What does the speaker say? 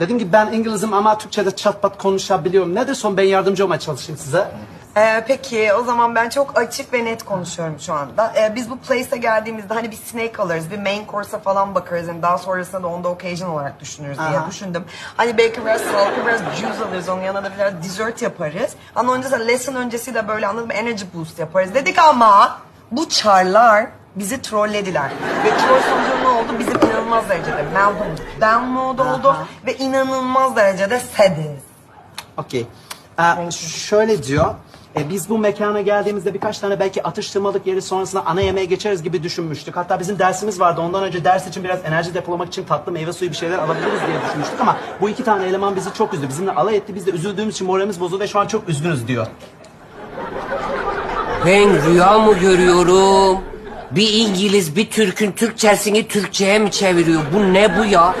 Dedim ki ben İngilizim ama Türkçe'de çat pat konuşabiliyorum. Nedir son ben yardımcı olmaya çalışayım size. Ee, peki o zaman ben çok açık ve net konuşuyorum şu anda. Ee, biz bu place'e geldiğimizde hani bir snake alırız, bir main course'a falan bakarız. Yani daha sonrasında da onu da occasion olarak düşünürüz diye Aha. düşündüm. Hani belki biraz salata, biraz juice alırız, onun yanına da biraz dessert yaparız. Ama öncesinde lesson öncesi de böyle anladın mı energy boost yaparız. Dedik ama bu çarlar bizi trollediler. Ve troll sonucu ne oldu? Bizim inanılmaz derecede meltdown, down mode oldu Aha. ve inanılmaz derecede sediz. Okey. Ee, şöyle diyor. E, biz bu mekana geldiğimizde birkaç tane belki atıştırmalık yeri sonrasında ana yemeğe geçeriz gibi düşünmüştük. Hatta bizim dersimiz vardı. Ondan önce ders için biraz enerji depolamak için tatlı meyve suyu bir şeyler alabiliriz diye düşünmüştük ama bu iki tane eleman bizi çok üzdü. Bizimle alay etti. Biz de üzüldüğümüz için moralimiz bozuldu ve şu an çok üzgünüz diyor. Ben rüya mı görüyorum? Bir İngiliz bir Türk'ün Türkçesini Türkçe'ye mi çeviriyor? Bu ne bu ya?